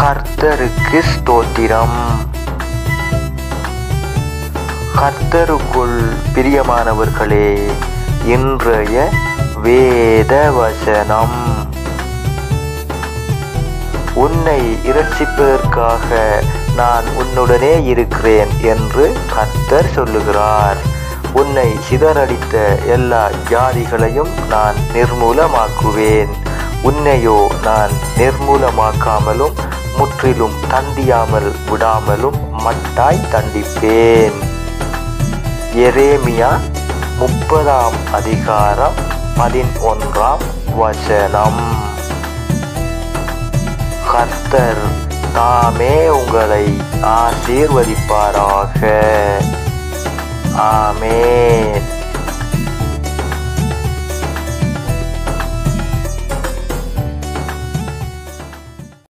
கர்த்தருக்கு ஸ்தோத்திரம். கர்த்தருக்குள் பிரியமானவர்களே இன்றைய வேத வசனம் உன்னை இரட்சிப்பதற்காக நான் உன்னுடனே இருக்கிறேன் என்று கர்த்தர் சொல்லுகிறார். உன்னை சிதறடித்த எல்லா ஜாதிகளையும் நான் நிர்மூலமாக்குவேன். உன்னையோ நான் நிர்மூலமாக்காமலும் முற்றிலும் தண்டியாமல் விடாமலும் மட்டாய் தண்டிப்பேன். எரேமியா முப்பதாம் அதிகாரம் பதினொன்றாம் வசனம். கர்த்தர் தாமே உங்களை ஆசீர்வதிப்பாராக. ஆமேன்.